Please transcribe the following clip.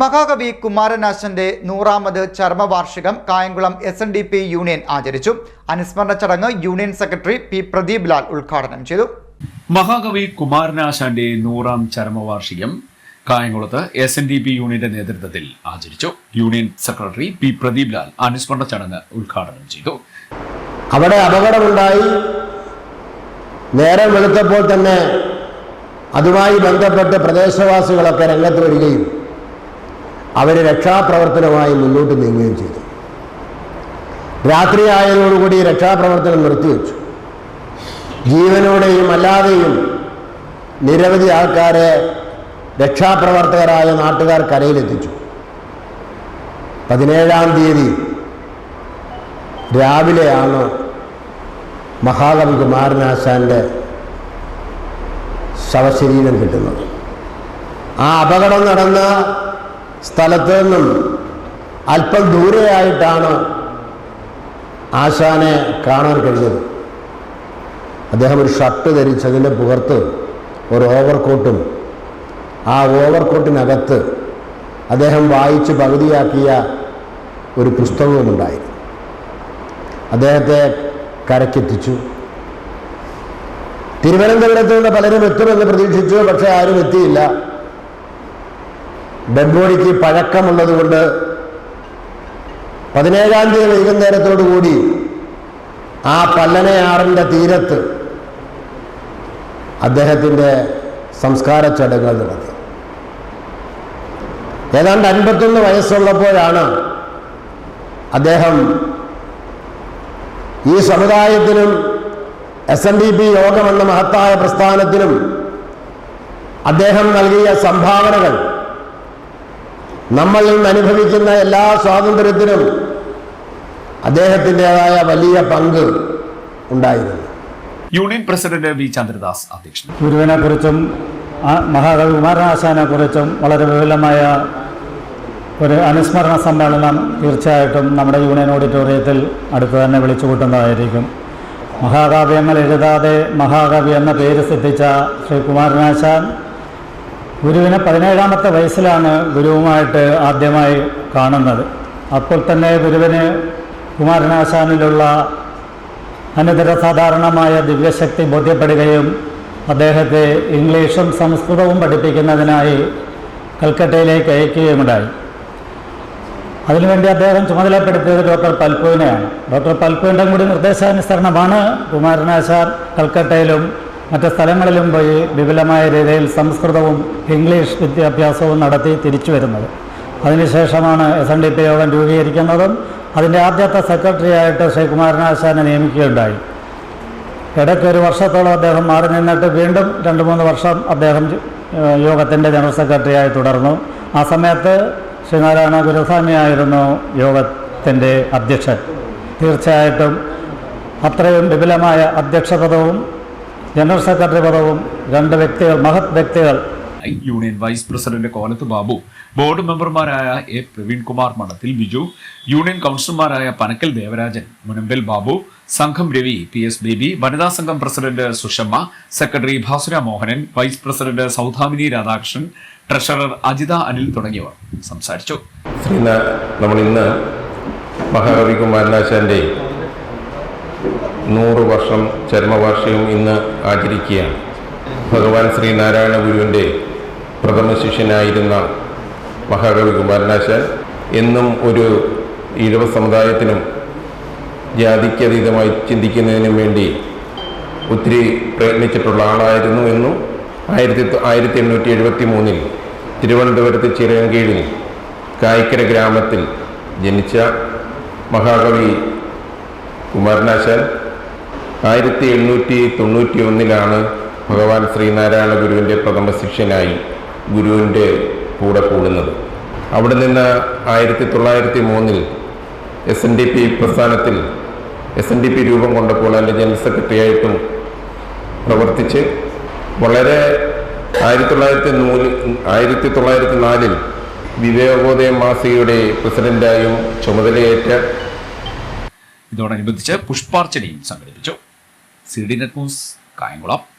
മഹാകവി കുമാരനാശന്റെ നൂറാമത് ചർമ്മവാർഷികം Kayamkulam S N D P union ആചരിച്ചു. അനുസ്മരണ ചടങ്ങ് union secretary P Pradeep Lal ഉദ്ഘാടനം ചെയ്തു. മഹാകവി കുമാരനാശാന്റെ നൂറാം ചരമവാർഷികം കായംകുളത്ത് എസ് എൻ ഡി പി യൂണിയന്റെ നേതൃത്വത്തിൽ ആചരിച്ചു. Union secretary P Pradeep Lal അനുസ്മരണ ചടങ്ങ് ഉദ്ഘാടനം ചെയ്തു. അവിടെ അപകടമുണ്ടായി. നേരം വെളുത്തപ്പോൾ തന്നെ അതുമായി ബന്ധപ്പെട്ട് പ്രദേശവാസികളൊക്കെ രംഗത്ത് വരികയും അവർ രക്ഷാപ്രവർത്തനമായി മുന്നോട്ട് നീങ്ങുകയും ചെയ്തു. രാത്രിയായതോടുകൂടി രക്ഷാപ്രവർത്തനം നിർത്തിവെച്ചു ജീവനോടെയും അല്ലാതെയും നിരവധി ആൾക്കാരെ രക്ഷാപ്രവർത്തകരായ നാട്ടുകാർ കരയിലെത്തിച്ചു. പതിനേഴാം തീയതി രാവിലെയാണ് മഹാകവി കുമാരനാശാന്റെ ശവശരീരം കിട്ടുന്നത്. ആ അപകടം നടന്ന സ്ഥലത്ത് നിന്നും അല്പം ദൂരെയായിട്ടാണ് ആശാനെ കാണാൻ കഴിഞ്ഞത്. അദ്ദേഹം ഒരു ഷർട്ട് ധരിച്ചതിന്റെ പുറത്ത് ഒരു ഓവർകോട്ടും ആ ഓവർകോട്ടിനകത്ത് അദ്ദേഹം വായിച്ച് പകുതിയാക്കിയ ഒരു പുസ്തകവുമുണ്ടായിരുന്നു. അദ്ദേഹത്തെ കരക്കെത്തിച്ചു തിരുവനന്തപുരത്ത് നിന്ന് പലരും എത്തുമെന്ന് പ്രതീക്ഷിച്ചു പക്ഷേ ആരും എത്തിയില്ല. ഡെഡ് ബോഡിക്ക് പഴക്കമുള്ളത് കൊണ്ട് പതിനേഴാം തീയതി വൈകുന്നേരത്തോടു കൂടി ആ പല്ലനയാറിന്റെ തീരത്ത് അദ്ദേഹത്തിന്റെ സംസ്കാര ചടങ്ങുകൾ നടത്തി. ഏതാണ്ട് അൻപത്തൊന്ന് വയസ്സുള്ളപ്പോഴാണ് അദ്ദേഹം ഈ സമുദായത്തിനും എസ് എൻ ഡി പി യോഗമെന്ന മഹത്തായ പ്രസ്ഥാനത്തിനും അദ്ദേഹം നൽകിയ സംഭാവനകൾ നമ്മളിൽ ഇന്ന് അനുഭവിക്കുന്ന എല്ലാ സ്വാതന്ത്ര്യത്തിനും അദ്ദേഹത്തിന്റെതായ വലിയ പങ്ക് ഉണ്ടായിരുന്നു. Union president V. ചന്ദ്രദാസ് അധ്യക്ഷൻ. ഗുരുവിനെ കുറിച്ചും മഹാകവി കുമാരനാശാനെ കുറിച്ചും വളരെ വിപുലമായ ഒരു അനുസ്മരണ സമ്മേളനം തീർച്ചയായിട്ടും നമ്മുടെ യൂണിയൻ ഓഡിറ്റോറിയത്തിൽ അടുത്ത് തന്നെ വിളിച്ചു കൂട്ടുന്നതായിരിക്കും മഹാകാവ്യങ്ങൾ എഴുതാതെ മഹാകവി എന്ന പേര് സിദ്ധിച്ച ശ്രീ കുമാരനാശാൻ ഗുരുവിനെ പതിനേഴാമത്തെ വയസ്സിലാണ് ഗുരുവുമായിട്ട് ആദ്യമായി കാണുന്നത്. അപ്പോൾ തന്നെ ഗുരുവിന് കുമാരനാശാനിലുള്ള അനന്തര സാധാരണമായ ദിവ്യശക്തി ബോധ്യപ്പെടുകയും അദ്ദേഹത്തെ ഇംഗ്ലീഷും സംസ്കൃതവും പഠിപ്പിക്കുന്നതിനായി കൽക്കട്ടയിലേക്ക് അയക്കുകയുമുണ്ടായി. അതിനുവേണ്ടി അദ്ദേഹം ചുമതലപ്പെടുത്തിയത് ഡോക്ടർ പൽപുവിനെയാണ് ഡോക്ടർ പൽപുവിന്റെ കൂടി നിർദ്ദേശാനുസരണമാണ് കുമാരനാശാൻ കൽക്കട്ടയിലും മറ്റ് സ്ഥലങ്ങളിലും പോയി വിപുലമായ രീതിയിൽ സംസ്കൃതവും ഇംഗ്ലീഷ് വിദ്യാഭ്യാസവും നടത്തി തിരിച്ചു വരുന്നത്. അതിനുശേഷമാണ് എസ് എൻ ഡി പി യോഗം രൂപീകരിക്കുന്നതും അതിന്റെ ആദ്യത്തെ സെക്രട്ടറിയായിട്ട് ശ്രീ കുമാരനാശാനെ നിയമിക്കുകയുണ്ടായി. ഇടയ്ക്ക് ഒരു വർഷത്തോളം അദ്ദേഹം മാറി നിന്നിട്ട് വീണ്ടും രണ്ട് മൂന്ന് വർഷം അദ്ദേഹം യോഗത്തിന്റെ ജനറൽ സെക്രട്ടറിയായി തുടർന്നു. ആ സമയത്ത് ശ്രീനാരായണ ഗുരുസ്വാമിയായിരുന്നു യോഗത്തിന്റെ അധ്യക്ഷൻ. തീർച്ചയായിട്ടും അത്രയും വിപുലമായ അധ്യക്ഷ പദവും ജനറൽ സെക്രട്ടറി പദവും രണ്ട് വ്യക്തികൾ മഹത് വ്യക്തികൾ. Union vice president Kolath Babu board മെമ്പർമാരായ എ പ്രവീൺകുമാർ മഠത്തിൽ ബിജു യൂണിയൻ കൗൺസിലർമാരായ പനക്കൽ ദേവരാജൻ മുനമ്പിൽ ബാബു സംഘം രവി പി എസ് ബേബി വനിതാ സംഘം president Sushamma secretary Bhasura Mohanan vice president Saudamini Radhakrishnan treasurer Ajitha Anil തുടങ്ങിയവർ സംസാരിച്ചു. നമ്മൾ ഇന്ന് മഹാകവി കുമാരനാശാന്റെ നൂറ് വർഷം ചരമവാർഷികം ഇന്ന് ആചരിക്കുകയാണ്. ഭഗവാൻ ശ്രീനാരായണ ഗുരുവിന്റെ പ്രഥമ ശിഷ്യനായിരുന്ന മഹാകവി കുമാരനാശാൻ എന്നും ഒരു ഈഴവ സമുദായത്തിനും ജാതിക്കതീതമായി ചിന്തിക്കുന്നതിനും വേണ്ടി ഒത്തിരി പ്രയത്നിച്ചിട്ടുള്ള ആളായിരുന്നു എന്നും ആയിരത്തി ആയിരത്തി എണ്ണൂറ്റി എഴുപത്തി മൂന്നിൽ തിരുവനന്തപുരത്ത് ചിറയൻകീഴിൽ കായ്ക്കര ഗ്രാമത്തിൽ ജനിച്ച മഹാകവി കുമാരനാശാൻ ആയിരത്തി എണ്ണൂറ്റി തൊണ്ണൂറ്റി ഒന്നിലാണ് ഭഗവാൻ ശ്രീനാരായണ ഗുരുവിന്റെ പ്രഥമ ശിഷ്യനായി ഗുരുവിന്റെ കൂടെ കൂടുന്നത്. അവിടെ നിന്ന് ആയിരത്തി തൊള്ളായിരത്തി മൂന്നിൽ എസ് എൻ ഡി പി പ്രസ്ഥാനത്തിൽ എസ് എൻ ഡി പി രൂപം കൊണ്ടപ്പോൾ അതിന്റെ ജനറൽ സെക്രട്ടറിയായിട്ടും പ്രവർത്തിച്ച് വളരെ ആയിരത്തി തൊള്ളായിരത്തി നൂൽ ആയിരത്തി തൊള്ളായിരത്തി നാലിൽ വിവേകോദയം മാസികയുടെ പ്രസിഡന്റായും ചുമതലയേറ്റ ഇതോടനുബന്ധിച്ച് പുഷ്പാർച്ചനയും സംഘടിപ്പിച്ചു. C D net news Kayamkulam.